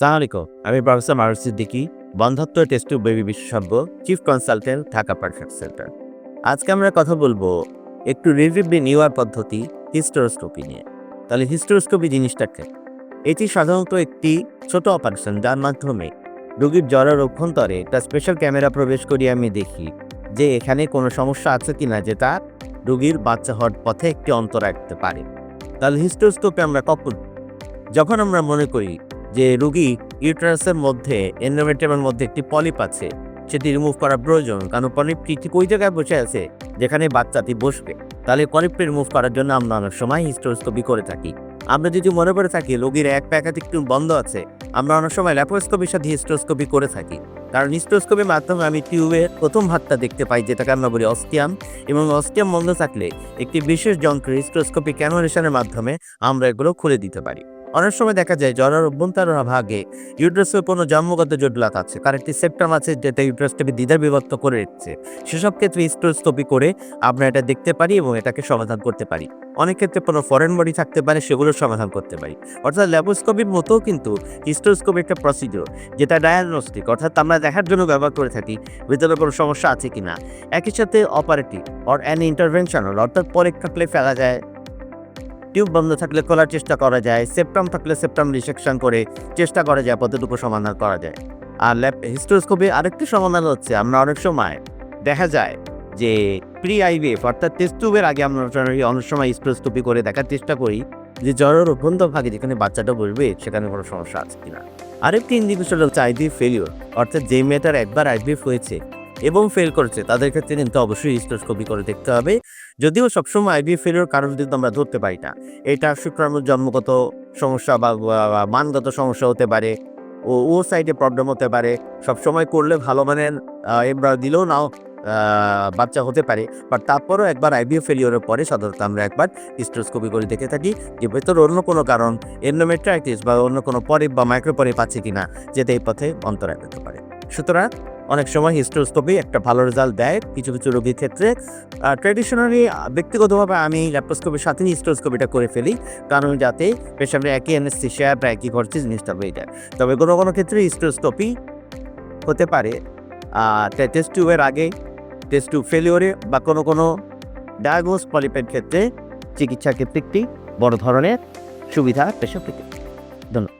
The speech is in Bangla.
সালাম আমি প্রফেসর মারুফ সিদ্দিকি বন্ধত্ব টেস্ট বেবি বিশেষজ্ঞ, chief consultant, Dhaka perfect centre. আজকে আমরা কথা বলব একটু রিভিভলি নেওয়ার পদ্ধতি, হিস্টোরোস্কোপি নিয়ে। তাহলে হিস্টোরোস্কোপি জিনিসটা কি এটি সাধারণত একটি ছোট অপারেশন যার মাধ্যমে রোগীর জ্বরের অভ্যন্তরে একটা স্পেশাল ক্যামেরা প্রবেশ করিয়ে আমি দেখি যে এখানে কোনো সমস্যা আছে কিনা যেটা রোগীর বাচ্চা হওয়ার পথে একটি অন্তর রাখতে পারে। তাহলে হিস্টোস্কোপে আমরা কখন, যখন আমরা মনে করি যে রোগী ইউটারাসের মধ্যে, এন্ডোমেট্রিয়ামের মধ্যে একটি পলিপ আছে, সেটি রিমুভ করা প্রয়োজন। কারণ পলিপটি ঠিক ওই জায়গায় বসে আছে? যেখানে বাচ্চাটি বসবে। তাহলে পলিপটি রিমুভ করার জন্য আমরা অনেক সময় হিস্টোস্কোপি করে থাকি। আমরা যদি মনে করে থাকি রোগীর এক প্যাকেট একটু বন্ধ আছে, আমরা অনেক সময় ল্যাপোস্কোপির সাথে হিস্টোস্কোপি করে থাকি। কারণ হিস্টোস্কোপির মাধ্যমে আমি টিউবের প্রথম হাতটা দেখতে পাই, যেটাকে আমরা বলি অস্টিয়াম এবং অস্টিয়াম বন্ধ থাকলে একটি বিশেষ যন্ত্র হিস্টোস্কোপি ক্যানোরেশনের মাধ্যমে আমরা এগুলো খুলে দিতে পারি। অনেক সময় দেখা যায় জরার অভ্যন্তরীণ ভাগে ইউট্রাসের কোনো জন্মগত জটিলতা আছে। কারণ একটি সেপ্টাম আছে যেটা ইউট্রাসটাকে দ্বিধা বিভক্ত করে রেখেছে সেসব ক্ষেত্রে হিস্টোস্কোপি করে আমরা এটা দেখতে পারি এবং এটাকে সমাধান করতে পারি। অনেক ক্ষেত্রে কোনো ফরেন বডি থাকতে পারে সেগুলোর সমাধান করতে পারি। অর্থাৎ ল্যাবোস্কোপির মতো কিন্তু হিস্টোস্কোপি একটা প্রসিডিওর যেটা ডায়াগনস্টিক অর্থাৎ আমরা দেখার জন্য ব্যবহার করে থাকি, ভিতরে কোনো সমস্যা আছে কি না একই সাথে অপারেটিভ অর অ্যান ইন্টারভেনশনাল অর্থাৎ পরীক্ষা থাকলে ফেলা যায়। টিউব বন্ধ থাকলে খোলার চেষ্টা করা যায় সেপ্টাম থাকলে সেপ্টাম রিসেকশন করে চেষ্টা করা যায় কতটুকু সমাধান করা যায়। আর ল্যাপ হিস্টোস্কোপে আরেকটি সমাধান হচ্ছে, আমরা অনেক সময় দেখা যায় যে প্রি আইভিএফ অর্থাৎ টেস্ট টিউবের আগে আমরা অনেক সময় হিস্টোস্কোপি করে দেখার চেষ্টা করি যে জ্বরের অভ্যন্তর ভাগে যেখানে বাচ্চাটা বসবে, সেখানে কোনো সমস্যা আছে কিনা। আরেকটি ইন্ডিকেশন হচ্ছে আইভিএফ ফেলিওর অর্থাৎ যে মেয়েটার একবার আইভিএফ হয়েছে এবং ফেল করেছে, তাদের ক্ষেত্রে কিন্তু অবশ্যই হিস্টোস্কোপি করে দেখতে হবে। যদিও সবসময় আইভি ফেলিওর কারণ কিন্তু আমরা ধরতে পারি না। এটা শুক্রাণুর জন্মগত সমস্যা বা মানগত সমস্যা হতে পারে, ও ও সাইডে প্রবলেম হতে পারে। সবসময় করলে ভালো মানের এমরা দিলেও নাও বাচ্চা হতে পারে। বাট তারপরও একবার আইভিও ফেলিওরের পরে সাধারণত আমরা একবার হিস্টোস্কোপি করে দেখে থাকি যে ভেতর অন্য কোনো কারণ এন্ডোমেট্রাইটিস বা অন্য কোনো পরিপ বা মাইক্রোপরিপ আছে কিনা, যেটা এই পথে অন্তরায় পেতে পারে। সুতরাং অনেক সময় হিস্টোস্কোপি একটা ভালো রেজাল্ট দেয় কিছু কিছু রোগীর ক্ষেত্রে। ট্র্যাডিশনালি ব্যক্তিগতভাবে আমি ল্যাপ্রোস্কোপির সাথে হিস্টোস্কোপিটা করে ফেলি। কারণ যাতে পেশেন্টের একই অ্যানেস্থেশিয়া বা একই খরচে জিনিসটা হয়ে যায়। তবে কোনো কোনো ক্ষেত্রে হিস্টোস্কোপি হতে পারে। টেস্ট টিউবের আগে টেস্ট টিউব ফেলিওরে বা কোনো কোনো ডায়াগনোস পলিপের ক্ষেত্রে চিকিৎসা ক্ষেত্রে একটি বড় ধরনের সুবিধা পেশা পেতে ধন্যবাদ।